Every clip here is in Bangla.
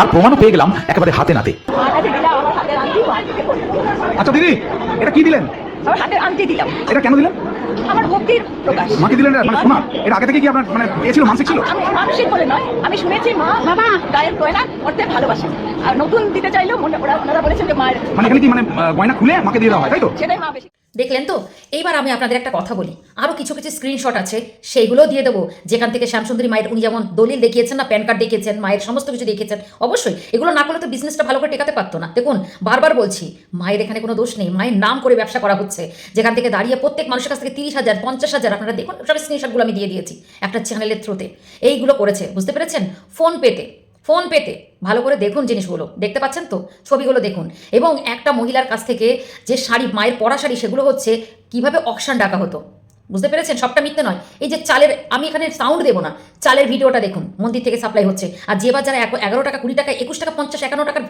আর প্রমাণও পেয়ে গেলাম একেবারে হাতে নাতে। আচ্ছা দিদি এটা কি দিলেন? আমার হাতের আংটি দিলাম এটা কেন দিলেন? আমার ভক্তির প্রকাশ মাকে দিলেন? মানে শোনা এটা আগে থেকে কি আপনার মানে এ ছিল মানসিক ছিল? আমি মানসিক বলে নয় আমি শুনেছি মা বাবা। গায়ের গয়না করতে ভালোবাসেন আর নতুন দিতে চাইলেও মনে ওরা ওনারা বলেছেন যে মায়ের মানে এখানে কি মানে গয়না খুলে মাকে দিয়ে দেওয়া হয় তাই তো? সেটাই মা বেশি দেখলেন তো? এইবার আমি আপনাদের একটা কথা বলি। আরও কিছু কিছু স্ক্রিনশট আছে, সেইগুলোও দিয়ে দেবো। যেখান থেকে শ্যামসুন্দরী মায়ের, উনি যেমন দলিল দেখিয়েছেন না, প্যান কার্ড দেখিয়েছেন, মায়ের সমস্ত কিছু দেখিয়েছেন, অবশ্যই এগুলো না করলে তো বিজনেসটা ভালো করে টেকাতে পারতো না। দেখুন, বারবার বলছি, মায়ের এখানে কোনো দোষ নেই, মায়ের নাম করে ব্যবসা করা হচ্ছে। যেখান থেকে দাঁড়িয়ে প্রত্যেক মানুষের কাছ থেকে তিরিশ হাজার, পঞ্চাশ হাজার, আপনারা দেখুন, সব স্ক্রিনশটগুলো আমি দিয়ে দিয়েছি একটা চ্যানেলের থ্রুতে এইগুলো করেছে, বুঝতে পেরেছেন? ফোন পেতে ফোন পেতে ভালো করে দেখুন জিনিসগুলো। দেখতে পাচ্ছেন তো? ছবিগুলো দেখুন। এবং একটা মহিলার কাছ থেকে যে শাড়ি, মায়ের পরা শাড়ি, সেগুলো হচ্ছে কীভাবে অকশান ডাকা হতো। বুঝতে পেরেছেন? সবটা মিথ্যে নয়। এই যে চালের, আমি এখানে সাউন্ড দেবো না। চালের ভিডিওটা দেখুন, মন্দির থেকে সাপ্লাই হচ্ছে। আর যেবার যারা এক- এগারো টাকা, কুড়ি টাকা, একুশ টাকা, পঞ্চাশ, একান্ন টাকার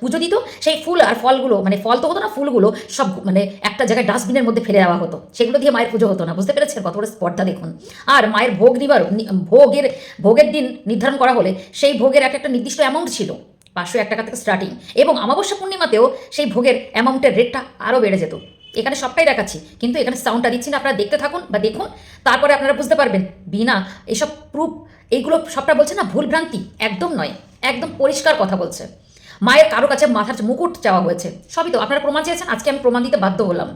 পুজো দিত, সেই ফুল আর ফলগুলো মানে ফল তো হতো না, ফুলগুলো সব মানে একটা জায়গায় ডাস্টবিনের মধ্যে ফেলে দেওয়া হতো। সেগুলো দিয়ে মায়ের পুজো হতো না, বুঝতে পেরেছেন? কত বড় স্পর্ধা দেখুন। আর মায়ের ভোগ দিবার ভোগের ভোগের দিন নির্ধারণ করা হলে সেই ভোগের এক একটা নির্দিষ্ট অ্যামাউন্ট ছিল, পাঁচশো এক টাকা থেকে স্টার্টিং এবং অমাবস্যা পূর্ণিমাতেও সেই ভোগের অ্যামাউন্টের রেটটা আরও বেড়ে যেত। এখানে সবটাই দেখাচ্ছি, কিন্তু এখানে সাউন্ডটা দিচ্ছি না, আপনারা দেখতে থাকুন বা দেখুন, তারপরে আপনারা বুঝতে পারবেন। বিনা, এসব প্রুফ এইগুলো সবটা বলছে না, ভুল ভ্রান্তি, একদম নয়, একদম পরিষ্কার কথা বলছে। মায়ের কারও কাছে মাথার মুকুট চাওয়া হয়েছে, সবই তো, আপনারা প্রমাণ চেয়েছেন, আজকে আমি প্রমাণ দিতে বাধ্য হলাম।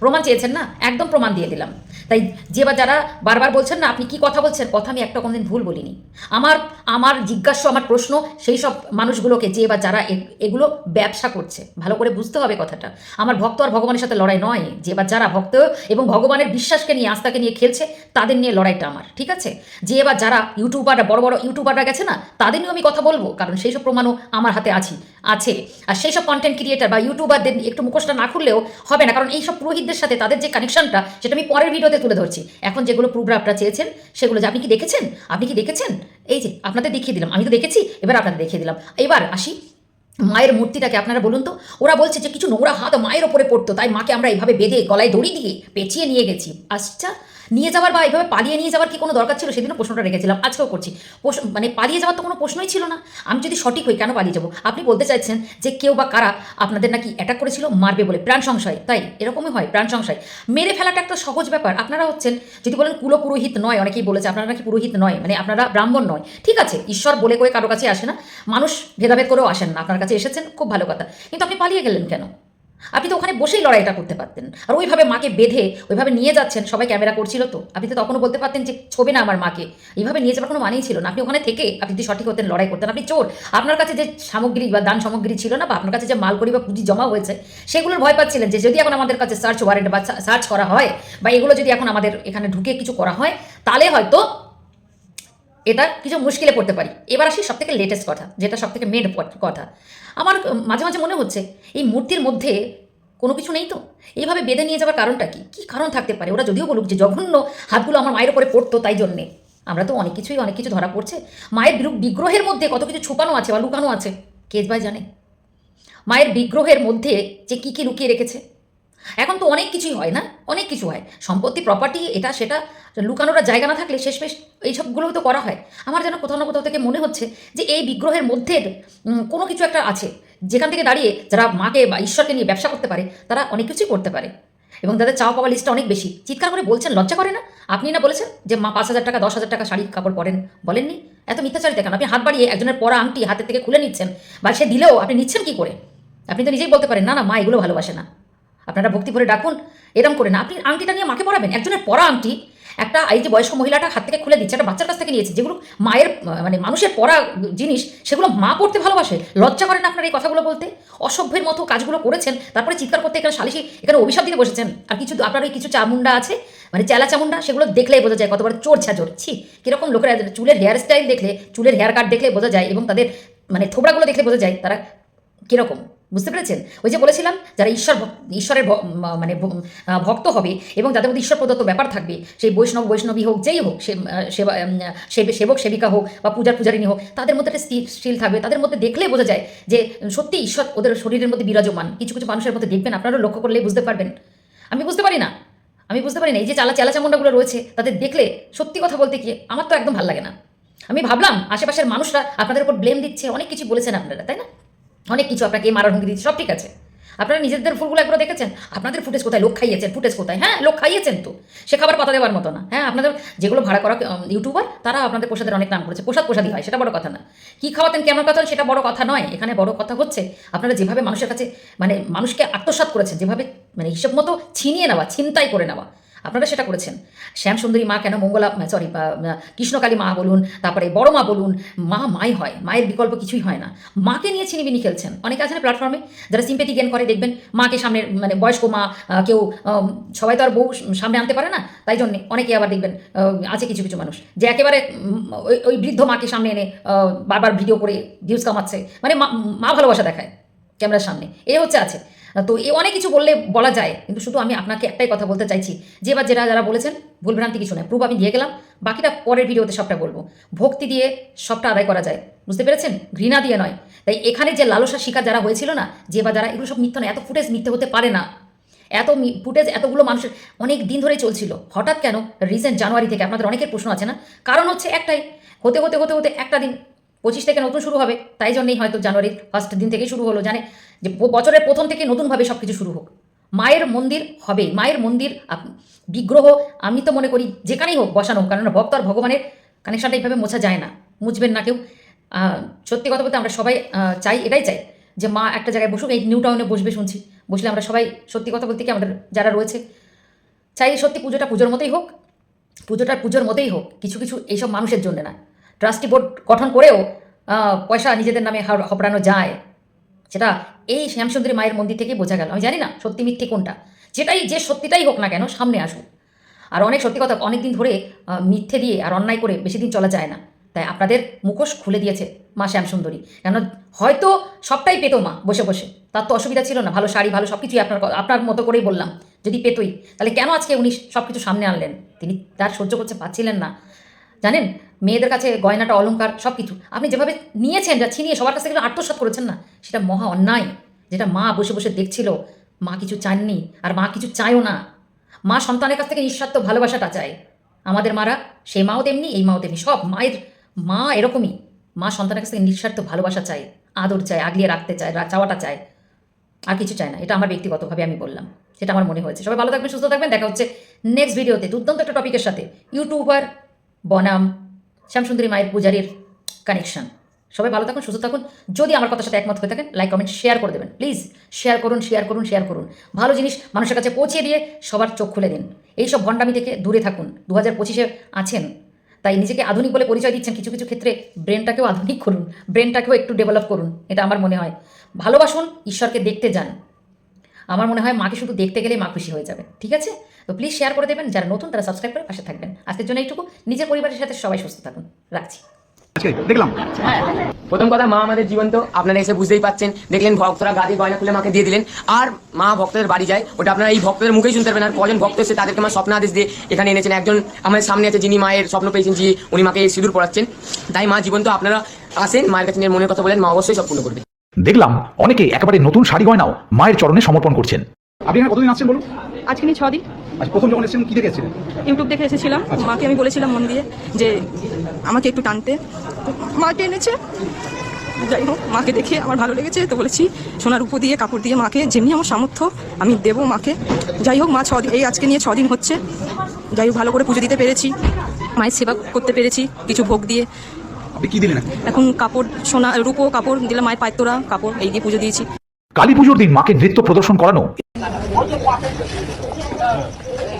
প্রমাণ চেয়েছেন না? একদম প্রমাণ দিয়ে দিলাম। তাই যে বা যারা বারবার বলছেন না, আপনি কি কথা বলছেন? কথা আমি একটা কোনোদিন ভুল বলিনি। আমার আমার জিজ্ঞাসা আমার প্রশ্ন, সেই সব মানুষগুলোকে যে বা যারা এগুলো ব্যবসা করছে, ভালো করে বুঝতে হবে কথাটা। আমার ভক্ত আর ভগবানের সাথে লড়াই নয়। যে বা যারা ভক্ত এবং ভগবানের বিশ্বাসকে নিয়ে, আস্থাকে নিয়ে খেলছে, তাদের নিয়ে লড়াইটা আমার, ঠিক আছে? যে বা যারা ইউটিউবাররা, বড় বড় ইউটিউবাররা গেছে না, তাদের নিয়েও আমি কথা বলব, কারণ সেই সব প্রমাণও আমার হাতে আছি, আছে। আর সেই সব কন্টেন্ট ক্রিয়েটার বা ইউটিউবারদের একটু মুখোশটা না খুললেও হবে না, কারণ এই সব পুরোহিতদের সাথে তাদের যে কানেকশনটা সেটা আমি পরের ভিডিওতে তুলে ধরছি। এখন যেগুলো প্রুফরা আপনারা চেয়েছেন, সেগুলো যে আপনি কি দেখেছেন? আপনি কি দেখেছেন? এই যে, আপনাদের দেখিয়ে দিলাম। আমি তো দেখেছি, এবার আপনাদের দেখিয়ে দিলাম। এবার আসি, মায়ের মূর্তিটাকে আপনারা বলুন তো। ওরা বলছে যে কিছু নোংরা হাত মায়ের ওপরে পড়তো, তাই মাকে আমরা এইভাবে বেঁধে গলায় দড়ি দিয়ে পেঁচিয়ে নিয়ে গেছি। আচ্ছা নিয়ে যাওয়ার বা এইভাবে পালিয়ে নিয়ে যাওয়ার কি কোনো দরকার ছিল? সেদিনও প্রশ্নটা রেখেছিলাম, আজকেও করছি। মানে পালিয়ে যাওয়ার তো কোনো প্রশ্নই ছিল না। আমি যদি সঠিক হই, কেন পালিয়ে যাব? আপনি বলতে চাইছেন যে কেউ বা কারা আপনাদের নাকি অ্যাটাক করেছিল? মারবে বলে। প্রাণ সংশয়, তাই? এরকমই হয়, প্রাণ সংশয়। মেরে ফেলাটা একটা সহজ ব্যাপার। আপনারা হচ্ছেন, যদি বলেন কুলো পুরোহিত নয়, অনেকেই বলেছে আপনারা নাকি পুরোহিত নয় মানে আপনারা ব্রাহ্মণ নয়। ঠিক আছে, ঈশ্বর বলে কয়ে কারও কাছে আসে না। মানুষ ভেদাভেদ করেও আসেন না। আপনার কাছে এসেছেন, খুব ভালো কথা। কিন্তু আপনি পালিয়ে গেলেন কেন? আপনি তো ওখানে বসেই লড়াইটা করতে পারতেন। আর ওইভাবে মাকে বেঁধে, ওইভাবে নিয়ে যাচ্ছেন, সবাই ক্যামেরা করছিল তো। আপনি তো তখনও বলতে পারতেন যে, ছবে না আমার মাকে। এইভাবে নিয়ে যাওয়ার কোনো মানেই ছিল না। আপনি ওখানে থেকে, আপনি যদি সঠিক হতেন লড়াই করতেন, আপনি চোর। আপনার কাছে যে সামগ্রী বা দান সামগ্রী ছিল না, বা আপনার কাছে যে মাল করি বা পুঁজি জমা হয়েছে, সেগুলোর ভয় পাচ্ছিলেন যে, যদি এখন আমাদের কাছে সার্চ ওয়ারেন্ট বা সার্চ করা হয়, বা এগুলো যদি এখন আমাদের এখানে ঢুকে কিছু করা হয়, তাহলে হয়তো এটা কিছু মুশকিলে পড়তে পারি। এবার আসি সব থেকে লেটেস্ট কথা, যেটা সব থেকে মেন কথা। আমার মাঝে মাঝে মনে হচ্ছে, এই মূর্তির মধ্যে কোনো কিছু নেই তো? এইভাবে বেঁধে নিয়ে যাওয়ার কারণটা কি? কী কারণ থাকতে পারে? ওরা যদিও বলুক যে জঘন্য হাতগুলো আমার মায়ের ওপরে পড়তো তাই জন্যে। আমরা তো অনেক কিছুই, অনেক কিছু ধরা পড়ছে। মায়ের বিরূপ বিগ্রহের মধ্যে কত কিছু ছুপানো আছে বা লুকানো আছে কেস ভাই জানে? মায়ের বিগ্রহের মধ্যে যে কী কী লুকিয়ে রেখেছে? এখন তো অনেক কিছুই হয় না? অনেক কিছু হয়। সম্পত্তি প্রপার্টি এটা, সেটা, লুকানোর জায়গা না থাকলে শেষমেশ এইসবগুলোও তো করা হয়। আমার যেন কোথাও না কোথাও থেকে মনে হচ্ছে যে এই বিগ্রহের মধ্যে কোনো কিছু একটা আছে। যেখান থেকে দাঁড়িয়ে যারা মাকে বা ঈশ্বরকে নিয়ে ব্যবসা করতে পারে, তারা অনেক কিছুই করতে পারে। এবং তাদের চাওয়া পাওয়া লিস্টটা অনেক বেশি। চিৎকার করে বলছেন, লজ্জা করে না? আপনি না বলেছেন যে মা পাঁচ হাজার টাকা, দশ হাজার টাকা শাড়ি, কাপড় পরেন? বলেননি? এত মিথ্যাচারিতা কেন? আপনি হাত বাড়িয়ে একজনের পরা আংটি হাতের থেকে খুলে নিচ্ছেন বা সে দিলেও আপনি নিচ্ছেন কি করে? আপনি তো নিজেই বলতে পারেন, না না, মা এগুলো ভালোবাসে না। আপনারা ভক্তি করে ডাকুন। এরম করে না। আপনি আংটিটা নিয়ে মাকে পরাবেন একজনের পরা আংটি, একটা এই যে বয়স্ক মহিলাটা হাত থেকে খুলে দিচ্ছে, একটা বাচ্চার কাছ থেকে নিয়েছে, যেগুলো মায়ের মানে মানুষের পরা জিনিস, সেগুলো মা পড়তে ভালোবাসে। লজ্জা করেন আপনার এই কথাগুলো বলতে? অসভ্যের মতো কাজগুলো করেছেন, তারপরে চিৎকার করতে এখানে সালিশি, এখানে অভিশাপ দিতে বসেছেন। আর কিছু আপনার ওই কিছু চামুন্ডা আছে? মানে চেলা চামুন্ডা, সেগুলো দেখলেই বোঝা যায় কতবার চোর ছাজোর ছি, কীরকম লোকেরা চুলের হেয়ার স্টাইল দেখলে, চুলের হেয়ার কাট দেখলে বোঝা যায় এবং তাদের মানে থোবড়াগুলো দেখলে বোঝা যায় তারা কীরকম। বুঝতে পেরেছেন? ওই যে বলেছিলাম, যারা ঈশ্বর ঈশ্বরের মানে ভক্ত হবে এবং যাদের মধ্যে ঈশ্বর প্রদত্ত ব্যাপার থাকবে, সেই বৈষ্ণব, বৈষ্ণবী হোক, যেই হোক সেবক, সেবিকা হোক বা পূজার পূজারিনী হোক, তাদের মধ্যে একটা স্টিল থাকবে। তাদের মধ্যে দেখলেই বোঝা যায় যে সত্যি ঈশ্বর ওদের শরীরের মধ্যে বিরাজমান। কিছু কিছু মানুষের মধ্যে দেখবেন, আপনারাও লক্ষ্য করলেই বুঝতে পারবেন। আমি বুঝতে পারি না। আমি বুঝতে পারি না। এই যে চালা, চেলা চামুন্ডাগুলো রয়েছে, তাদের দেখলে সত্যি কথা বলতে গিয়ে আমার তো একদম ভালো লাগে না। আমি ভাবলাম, আশেপাশের মানুষরা আপনাদের উপর ব্লেম দিচ্ছে, অনেক কিছু বলেছেন আপনারা, তাই না? অনেক কিছু আপনাকে মারার হুমকি দিচ্ছে সব ঠিক আছে। আপনারা নিজেদের ফুলগুলো একবার দেখেছেন? আপনাদের ফুটেজ কোথায়? লোক খাইয়েছেন, ফুটেজ কোথায়? হ্যাঁ লোক খাইয়েছেন তো। সে খাবার পাতা দেওয়ার মতো না। হ্যাঁ আপনাদের যেগুলো ভাড়া করা ইউটিউবার, তারা আপনাদের প্রসাদের অনেক নাম করেছে। প্রসাদ প্রসাদই হয়, সেটা বড় কথা না। কি খাওয়াতেন কেমন কথা, সেটা বড় কথা নয়। এখানে বড় কথা হচ্ছে, আপনারা যেভাবে মানুষের কাছে মানে মানুষকে আত্মসাৎ করেছেন, যেভাবে মানে হিসেব মতো ছিনিয়ে নেওয়া, ছিনতাই করে নেওয়া আপনারা সেটা করেছেন। শ্যাম সুন্দরী মা কেন মঙ্গলা সরি কৃষ্ণকালী মা বলুন, তারপরে বড় মা বলুন, মা মাই হয়, মায়ের বিকল্প কিছুই হয় না। মাকে নিয়ে ছিনিবিনি খেলছেন। অনেকে আছে না প্ল্যাটফর্মে যারা সিম্পেথি গেন করে, দেখবেন মাকে সামনে মানে বয়স্ক মা কেউ সবাই তো আর বউ সামনে আনতে পারে না, তাই জন্যে অনেকে আবার দেখবেন আছে কিছু কিছু মানুষ যে একেবারে ওই বৃদ্ধ মাকে সামনে এনে বারবার ভিডিও করে ভিউজ কামাচ্ছে। মানে মা ভালোবাসা দেখায়, ক্যামেরার সামনে। এ হচ্ছে আছে। তো এ অনেক কিছু বললে বলা যায়, কিন্তু শুধু আমি আপনাকে একটাই কথা বলতে চাইছি। যে বা যারা যারা বলেছেন, ভুলভ্রান্তি কিছু নয় প্রুফ আমি দিয়ে গেলাম, বাকিটা পরের ভিডিওতে সবটা বলব। ভক্তি দিয়ে সবটা আদায় করা যায়, বুঝতে পেরেছেন? ঘৃণা দিয়ে নয়। তাই এখানে যে লালসা শিকার যারা হয়েছিল না, যে বা যারা এগুলো সব মিথ্যা নয়, এত ফুটেজ মিথ্যে হতে পারে না। এত ফুটেজ এতগুলো মানুষের, অনেক দিন ধরে চলছিল। হঠাৎ কেন? রিসেন্ট জানুয়ারি থেকে আপনাদের অনেকের প্রশ্ন আছে না? কারণ হচ্ছে একটাই, হতে হতে হতে হতে একটা দিন পঁচিশ থেকে নতুন শুরু হবে, তাই জন্যই হয়তো জানুয়ারির ফার্স্ট দিন থেকেই শুরু হলো, জানে? যে বছরের প্রথম থেকে নতুনভাবে সব কিছু শুরু হোক। মায়ের মন্দির হবে, মায়ের মন্দির বিগ্রহ, আমি তো মনে করি যেখানেই হোক বসানো কারণ ভক্ত আর ভগবানের কানেকশনটা এইভাবে মোছা যায় না, মুছবেন না কেউ। সত্যি কথা বলতে আমরা সবাই চাই, এটাই চাই যে মা একটা জায়গায় বসুক, এই নিউ টাউনে বসবে শুনছি। বসলে আমরা সবাই সত্যি কথা বলতে কি আমাদের যারা রয়েছে, চাই সত্যি পুজোটা পুজোর মতোই হোক, পুজোটা পুজোর মতোই হোক, কিছু কিছু এইসব মানুষের জন্য না। ট্রাস্টি বোর্ড গঠন করেও পয়সা নিজেদের নামে হপড়ানো যায়, সেটা এই শ্যামসুন্দরী মায়ের মন্দির থেকে বোঝা গেল। আমি জানি না সত্যি মিথ্যে কোনটা। যেটাই যে সত্যিটাই হোক না কেন, সামনে আসুক। আর অনেক সত্যি কথা অনেক দিন ধরে মিথ্যে দিয়ে আর অন্যায় করে বেশি দিন চলা যায় না। তাই আপনাদের মুখোশ খুলে দিয়েছে মা শ্যামসুন্দরী। কেন হয়তো সবটাই পেতো মা বসে বসে। তার তো অসুবিধা ছিল না। ভালো শাড়ি, ভালো সব কিছুই আপনার আপনার মতো করেই বললাম। যদি পেতোই, তাহলে কেন আজকে উনি সব কিছু সামনে আনলেন? তিনি তার সহ্য করতে পারছিলেন না। জানেন, মেয়েদের কাছে গয়নাটা, অলংকার সব কিছু আপনি যেভাবে নিয়েছেন, যা ছিনিয়ে সবার কাছ থেকে যেভাবে আত্মসাৎ করেছেন না। সেটা মহা অন্যায়। যেটা মা বসে বসে দেখছিল, মা কিছু চাননি আর মা কিছু চায়ও না। মা সন্তানের কাছ থেকে নিঃস্বার্থ ভালোবাসাটা চায়। আমাদের মারা সেই মাও তেমনি, এই মাও তেমনি, সব মায়ের, মা এরকমই। মা সন্তানের কাছ থেকে নিঃস্বার্থ ভালোবাসা চায়, আদর চায়, আগলিয়ে রাখতে চায় চাওয়াটা চায়। আর কিছু চায় না, এটা আমার ব্যক্তিগতভাবে আমি বললাম। সেটা আমার মনে হয়েছে। সবাই ভালো থাকবেন, সুস্থ থাকবেন। দেখা হচ্ছে নেক্সট ভিডিওতে দুর্দান্ত একটা টপিকের সাথে। ইউটিউবার বনাম শ্যামসুন্দরী মায়ের পূজারীর কানেকশন সবাই ভালো থাকুন, সুস্থ থাকুন। যদি আমার কথার সাথে একমত হয়ে থাকেন লাইক কমেন্ট শেয়ার করে দেবেন। প্লিজ শেয়ার করুন শেয়ার করুন শেয়ার করুন। ভালো জিনিস মানুষের কাছে পৌঁছে দিয়ে সবার চোখ খুলে দিন। এইসব ভণ্ডামি থেকে দূরে থাকুন। দু হাজার পঁচিশে আছেন। তাই নিজেকে আধুনিক বলে পরিচয় দিচ্ছেন কিছু কিছু ক্ষেত্রে ব্রেনটাকেও আধুনিক করুন। ব্রেনটাকেও একটু ডেভেলপ করুন। এটা আমার মনে হয়। ভালোবাসুন, ঈশ্বরকে দেখতে যান। আমার মনে হয় মাকে শুধু দেখতে গেলেই মা খুশি হয়ে যাবে। ঠিক আছে? তো প্লিজ শেয়ার করে দেবেন। যারা নতুন, তারা সাবস্ক্রাইব করে পাশে থাকবেন। আজকের জন্য এইটুকু। নিজের পরিবারের সাথে সবাই সুস্থ থাকুন। রাখছি। আজকে দেখলাম। প্রথম কথা মা আমাদের জীবন্ত। আপনারা এসে বুঝতেই পাচ্ছেন। দেখলেন ভক্তরা গাদি গয়না খুলে মাকে দিয়ে দিলেন। আর মা ভক্তদের বাড়ি যায় ওটা আপনারা এই ভক্তদের মুখেই শুনতে পারবেন। আর কজন ভক্ত এসে তাদেরকে মা স্বপ্ন আদেশ দিয়ে এখানে এনেছেন? একজন আমাদের সামনে আছে যিনি মায়ের স্বপ্ন পেয়েছেন যিনি উনি মাকে সিঁদুর পড়াচ্ছেন। তাই মা জীবন্ত আপনারা আসেন মায়ের কাছে মনের কথা বলেন মা অবশ্যই সব পূর্ণ করবে। দেখলাম অনেকে একেবারে নতুন শাড়ি গয়নাও মায়ের চরণে সমর্পণ করছেন। আপনি এখানে কতদিন আসছেন বলুন? আজকে নিয়ে ছ দিন আচ্ছা প্রথম যখন এসেছিলেন কি দেখে এসেছিলেন ইউটিউব দেখে এসেছিলাম। মাকে আমি বলেছিলাম মন দিয়ে যে আমাকে একটু টানতে। তো মা টেনেছে যাই হোক মাকে দেখে আমার ভালো লেগেছে তো বলেছি সোনার উপর দিয়ে কাপড় দিয়ে মাকে যেমনি আমার সামর্থ্য আমি দেবো মাকে। যাই হোক মা ছ দিন এই আজকে নিয়ে ছ দিন হচ্ছে। যাই হোক ভালো করে পুজো দিতে পেরেছি। মায়ের সেবা করতে পেরেছি কিছু ভোগ দিয়ে। কি দিলেন এখন? কাপড় সোনা রূপো কাপড় দিলাম মায়ের পায়ের তোরা কাপড় এই দিয়ে পুজো দিয়েছি। কালী পুজোর দিন মাকে নৃত্য প্রদর্শন করানো?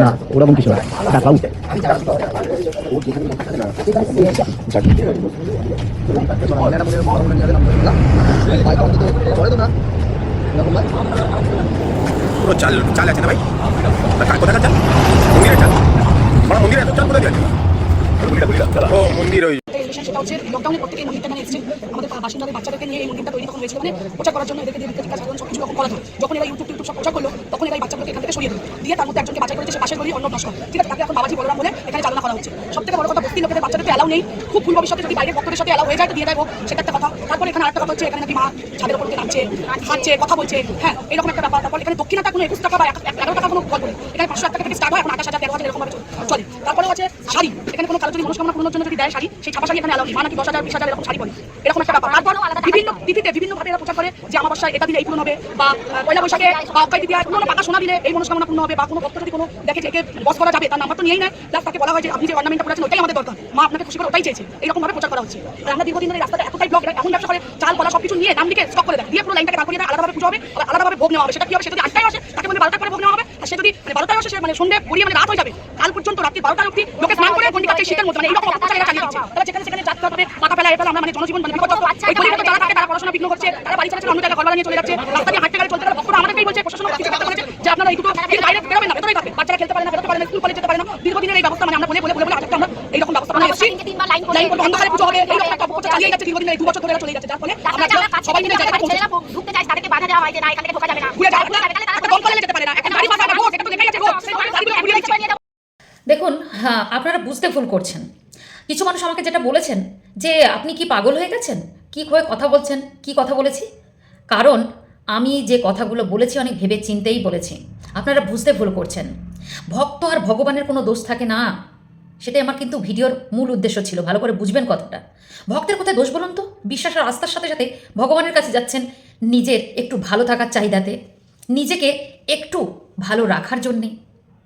না ওরকম কিছু না। ডাকাউ পুরো চাল চাল আছে না ভাই? আর কোথাকার চাল? মন্দিরের চাল। আমরা মন্দিরে এত চাল কোথায় আছে ও মন্দির ওই সেটা হচ্ছে লকডাউনের পর থেকে এই মন্দিরটা মানে এসেছে। আমাদের বাসিন্দাদের বাচ্চাদেরকে নিয়ে এই মন্দিরটা তৈরি তখন হয়েছিল। মানে প্রচার করার জন্য এদেরকে দিয়ে সব কিছু রকম করা যখন এরা ইউটিউব টিউব সব প্রচার করল তখন এরা এই বাচ্চা নস্কর ঠিক আছে? তাকে এখন বাবাজি, বলরাম বলে এখানে চালনা করা হচ্ছে। সব থেকে বড় কথা বস্তি লোকেদের বাচ্চাদের তো অ্যালাউ নেই। খুব ভুল ভবিষ্যতে যদি বাইরের ভক্তদের সাথে অ্যালাউ হয়ে যায়, তো দিয়ে দেবো সেটা একটা কথা। তারপরে এখানে আরেকটা কথা হচ্ছে, এখানে নাকি মা ছাদের উপর থেকে নাচছে, হাঁটছে, কথা বলছে। হ্যাঁ এরকম একটা ব্যাপার। তারপর এখানে দক্ষিণাটা কোনো একুশ টাকা বা এগারো টাকা কোনো গল্প এখানে পাঁচশো এক টাকা থেকে স্টার্ট হয়, এখন আঠাশ হাজার, তেরো হাজার এরকম চলে। তারপরে আছে শাড়ি। এখানে কোনো কারও যদি মনস্কামনা পূরণের জন্য যদি দেয় শাড়ি সেই ছাপা শাড়ি এখানে অ্যালাউ নেই। মা নাকি দশ হাজার বিশ হাজার এরকম শাড়ি পরে। এরকম একটা ব্যাপার। তারপরও বিভিন্ন তিথিতে বিভিন্ন ভাবে এরা প্রচার করে যে আমাবস্যায় এটা দিলে এই পূরণ হবে বা পয়লা বৈশাখে বা অক্ষয় তৃতীয়ায় কোনো পাকা সোনা দিলে এই মনস্কামনা পূর্ণ হবে বা কোনো ভক্ত যদি কোনো দেখে যে একে বস করা যাবে তার নাম্বার তো নিয়েই নেয়। প্লাস তাকে বলা হয় যে আপনি যে অর্নামেন্টটা করেছেন ওটাই আমাদের দরকার। মা আপনাকে খুশি করে ওটাই চেয়েছে। এরকম ভাবে প্রচার করা হচ্ছে। আর আমরা দীর্ঘদিন ধরে এই রাস্তাটা এতটাই ব্লক এমন ব্যবসা করে চাল কলা সবকিছু নিয়ে নাম লিখে স্টক করে দেয়। দিয়ে পুরো লাইনটাকে দাঁড় করিয়ে দেয় আলাদাভাবে পুজো হবে আবার আলাদাভাবে ভোগ নেওয়া হবে। সেটা কি হবে? সেটা যদি আটটায় আসে তাকে বলে বারোটা করে ভোগ নেওয়া হবে। আর সে যদি মানে বারোটায় আসে সে মানে সন্ধ্যে গড়িয়ে মানে রাত হয়ে যাবে। কাল পর্যন্ত রাত্রি বারোটা অব্দি লোকে স্নান করে কাটছে শীতের মধ্যে মানে এইরকম এরা চালিয়ে দিচ্ছে। তারা যেখানে সেখানে যাত্রা করে মাথা ফেলা এ ফেলা আমরা মানে জনজীবন মানে বিপর্যস্ত ওই পরিবারে যারা থাকে তারা পড়াশোনা বিঘ্ন করছে তারা বাড়ি ছেড়ে অন্য জায়গায় ঘর নিয়ে চলে যাচ্ছে রাস্তা দিয়ে হাঁটতে গেলে চলতে গেলে ভক্তরা আমাদেরকেই বলছে প্রশাসন কিছু করতে বলেছে যে আপনারা এই বাইরে বেরোবেন না ভেতরেই থাকবে বাচ্চারা খেলতে পারে না বেরোতে পারে না স্কুল কলেজ যেতে পারে না দীর্ঘদিনের এই ব্যবস্থা মানে আমরা বলে বলে বলে আজকে আমরা এইরকম ব্যবস্থা মানে এসেছি। লাইন করব অন্ধকারে পুজো হবে এইরকম একটা অপপ্রচার চালিয়ে যাচ্ছে দীর্ঘদিন এই দু বছর ধরে চলে যাচ্ছে যার ফলে আমরা সবাই মিলে জায়গাটা ঢুকতে চাই তাদেরকে বাধা দেওয়া হয় যে না এখান ঢোকা যাবে না ঘুরে যাওয়া একটা দমকলে যেতে পারে না একটা গাড়ি পাশে একটা রোড এটা তো লেখাই আছে রোড সেই গাড়িগুলো ঘুরিয়ে দিচ্ছে দেখুন হ্যাঁ আপনারা বুঝতে ভুল করছেন। কিছু মানুষ আমাকে যেটা বলেছেন, যে আপনি কি পাগল হয়ে গেছেন? কি হয়ে কথা বলছেন? কি কথা বলেছি? কারণ আমি যে কথাগুলো বলেছি অনেক ভেবে চিন্তেই বলেছি। আপনারা বুঝতে ভুল করছেন। ভক্ত আর ভগবানের কোনো দোষ থাকে না। সেটাই আমার কিন্তু ভিডিওর মূল উদ্দেশ্য ছিল। ভালো করে বুঝবেন কথাটা। ভক্তের কোথায় দোষ বলুন তো? বিশ্বাস আর আস্থার সাথে সাথে ভগবানের কাছে যাচ্ছেন নিজের একটু ভালো থাকার চাহিদাতে। নিজেকে একটু ভালো রাখার জন্যে।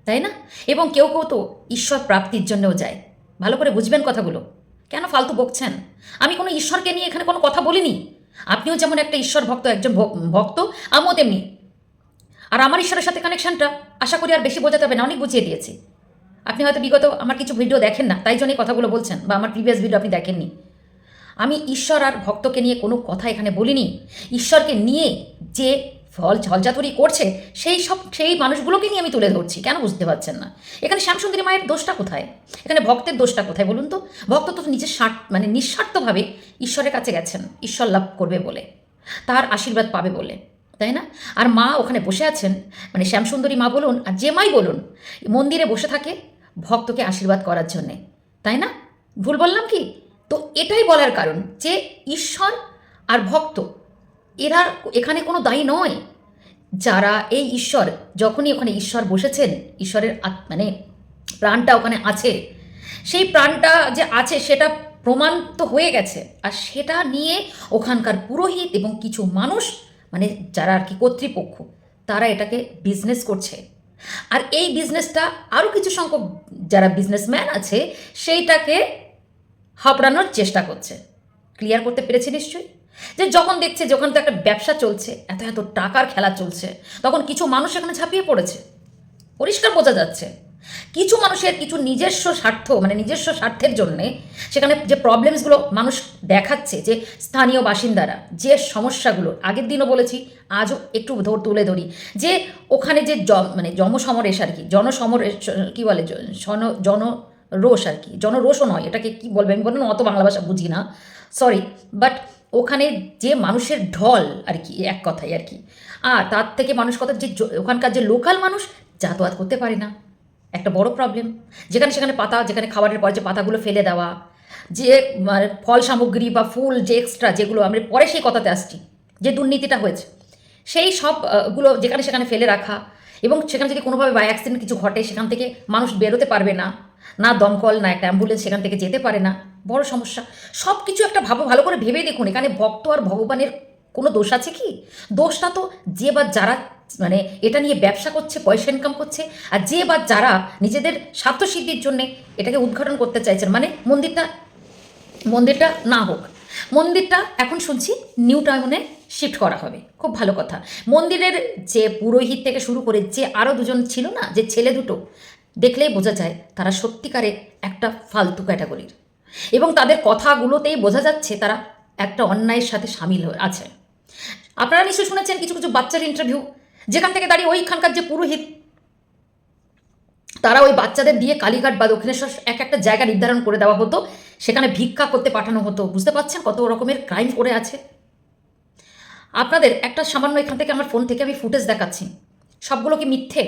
তাই না? এবং কেউ কেউ তো ঈশ্বর প্রাপ্তির জন্যও যায়। ভালো করে বুঝবেন কথাগুলো। কেন ফালতু বকছেন? আমি কোনো ঈশ্বরকে নিয়ে এখানে কোনো কথা বলিনি। আপনিও যেমন একটা ঈশ্বর ভক্ত, একজন ভক্ত, আমিও তেমনি। আর আমার ঈশ্বরের সাথে কানেকশনটা আশা করি আর বেশি বোঝাতে হবে না, অনেক বুঝিয়ে দিয়েছি। আপনি হয়তো বিগত আমার কিছু ভিডিও দেখেন না, তাই জন্যই কথাগুলো বলছেন, বা আমার প্রিভিয়াস ভিডিও আপনি দেখেননি। আমি ঈশ্বর আর ভক্তকে নিয়ে কোনো কথা এখানে বলিনি। ঈশ্বরকে নিয়ে যে ফল ঝলঝাতরি করছে, সেই সব, সেই মানুষগুলোকে নিয়ে আমি তুলে ধরছি। কেন বুঝতে পারছেন না? এখানে শ্যামসুন্দরী মায়ের দোষটা কোথায়? এখানে ভক্তের দোষটা কোথায় বলুন তো? ভক্ত তো নিজের স্বার্থ মানে নিঃস্বার্থভাবে ঈশ্বরের কাছে গেছেন, ঈশ্বর লাভ করবে বলে, তার আশীর্বাদ পাবে বলে, তাই না? আর মা ওখানে বসে আছেন মানে শ্যামসুন্দরী মা বলুন আর যে মাই বলুন, মন্দিরে বসে থাকে ভক্তকে আশীর্বাদ করার জন্যে, তাই না? ভুল বললাম কি? তো এটাই বলার কারণ যে ঈশ্বর আর ভক্ত এরা এখানে কোনো দায়ী নয়। যারা এই ঈশ্বর, যখনই ওখানে ঈশ্বর বসেছেন, ঈশ্বরের মানে প্রাণটা ওখানে আছে, সেই প্রাণটা যে আছে সেটা প্রমাণ তো হয়ে গেছে। আর সেটা নিয়ে ওখানকার পুরোহিত এবং কিছু মানুষ মানে যারা আর কি কর্তৃপক্ষ, তারা এটাকে বিজনেস করছে। আর এই বিজনেসটা আরও কিছু সংখ্যক যারা বিজনেসম্যান আছে, সেইটাকে হাবড়ানোর চেষ্টা করছে। ক্লিয়ার করতে পেরেছি নিশ্চয়ই? যে যখন দেখছে যখন তো একটা ব্যবসা চলছে, এত এত টাকার খেলা চলছে, তখন কিছু মানুষ এখানে ঝাঁপিয়ে পড়েছে। পরিষ্কার বোঝা যাচ্ছে। কিছু মানুষের কিছু নিজস্ব স্বার্থ মানে নিজস্ব স্বার্থের জন্যে সেখানে যে প্রবলেমসগুলো মানুষ দেখাচ্ছে যে স্থানীয় বাসিন্দারা, যে সমস্যাগুলো, আগের দিনও বলেছি, আজও একটু তুলে ধরি, যে ওখানে যে মানে জনসমরেশ আর কি, জনসমরেশ, কী বলে জন জন রোষ আর কি, জনরোষও নয়, এটাকে কি বলবে, আমি বললাম অত বাংলা ভাষা বুঝি না সরি বাট ওখানে যে মানুষের ঢল আর কি এক কথাই আর কি। আর তার থেকে মানুষ কথা যে ওখানকার যে লোকাল মানুষ যাতায়াত করতে পারে না। একটা বড় প্রবলেম যেখানে সেখানে পাতা যেখানে খাবারের পর যে পাতাগুলো ফেলে দেওয়া যে মানে ফল সামগ্রী বা ফুল যে এক্সট্রা যেগুলো আমরা পরে সেই কথাতে আসছি যে দুর্নীতিটা হয়েছে সেই সব আহ, গুলো যেখানে সেখানে ফেলে রাখা এবং সেখানে যদি কোনোভাবে বাই অ্যাক্সিডেন্ট কিছু ঘটে সেখান থেকে মানুষ বেরোতে পারবে না। না দমকল না একটা অ্যাম্বুলেন্স সেখান থেকে যেতে পারে না। বড় সমস্যা। সব কিছু একটা ভাবো, ভালো করে ভেবে দেখুন, এখানে ভক্ত আর ভগবানের কোনো দোষ আছে কি? দোষটা তো যে বা যারা মানে এটা নিয়ে ব্যবসা করছে, পয়সা ইনকাম করছে, আর যে বা যারা নিজেদের স্বার্থসিদ্ধির জন্যে এটাকে উদ্ঘাটন করতে চাইছেন মানে মন্দিরটা মন্দিরটা না হোক। মন্দিরটা এখন শুনছি নিউ টাউনে শিফট করা হবে। খুব ভালো কথা। মন্দিরের যে পুরোহিত থেকে শুরু করে যে আরও দুজন ছিল না, যে ছেলে দুটো দেখলেই বোঝা যায় তারা সত্যিকারে একটা ফালতু ক্যাটাগরির। এবং তাদের কথাগুলোতেই বোঝা যাচ্ছে তারা একটা অন্যায়ের সাথে সামিল আছে। আপনারা নিশ্চয়ই শুনেছেন কিছু কিছু বাচ্চার ইন্টারভিউ যেখান থেকে দাঁড়িয়ে ওইখানকার যে পুরোহিত, তারা ওই বাচ্চাদের দিয়ে কালীঘাট বা দক্ষিণেশ্বর এক একটা জায়গা নির্ধারণ করে দেওয়া হতো, সেখানে ভিক্ষা করতে পাঠানো হতো। বুঝতে পারছেন কত রকমের ক্রাইম করে আছে? আপনাদের একটা সামান্য এখান থেকে আমার ফোন থেকে আমি ফুটেজ দেখাচ্ছি। সবগুলো কি মিথ্যে?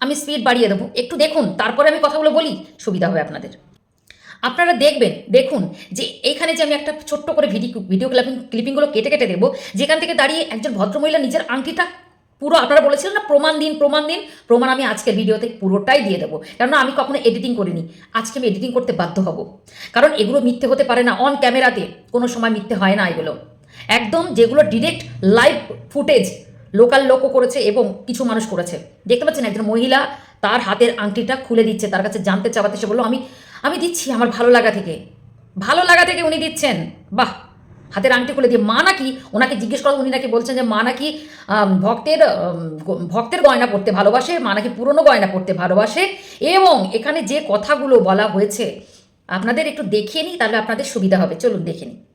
আমি স্পিড বাড়িয়ে দেবো। একটু দেখুন, তারপরে আমি কথাগুলো বলি, সুবিধা হবে আপনাদের। আপনারা দেখবেন, দেখুন, যে এইখানে যে আমি একটা ছোট্ট করে ভিডিও ভিডিও ক্লিপিং ক্লিপিংগুলো কেটে কেটে দেবো যেখান থেকে দাঁড়িয়ে একজন ভদ্রমহিলা নিজের আংটিটা পুরো আপনারা বলেছিলেন না, প্রমাণ দিন প্রমাণ দিন, প্রমাণ আমি আজকের ভিডিওতে পুরোটাই দিয়ে দেবো। কেননা আমি কখনো এডিটিং করিনি, আজকে আমি এডিটিং করতে বাধ্য হব। কারণ এগুলো মিথ্যে হতে পারে না অন ক্যামেরাতে কোনো সময় মিথ্যে হয় না এগুলো। একদম যেগুলো ডিরেক্ট লাইভ ফুটেজ লোকাল লোকও করেছে এবং কিছু মানুষ করেছে। দেখতে পাচ্ছেন একজন মহিলা তার হাতের আংটিটা খুলে দিচ্ছে, তার কাছে জানতে চাওয়াতে সে বলল, আমি আমি দিচ্ছি, আমার ভালো লাগা থেকে। ভালো লাগা থেকে উনি দিচ্ছেন। বাহ! হাতের আংটি খুলে দিয়ে, মা নাকি? ওনাকে জিজ্ঞেস করা উনি নাকি বলছেন যে, মা নাকি ভক্তের ভক্তের গয়না পড়তে ভালোবাসে, মা নাকি পুরনো গয়না পড়তে ভালোবাসে এবং এখানে যে কথাগুলো বলা হয়েছে, আপনাদের একটু দেখিয়ে নিই, তাহলে আপনাদের সুবিধা হবে। চলুন দেখে নিই।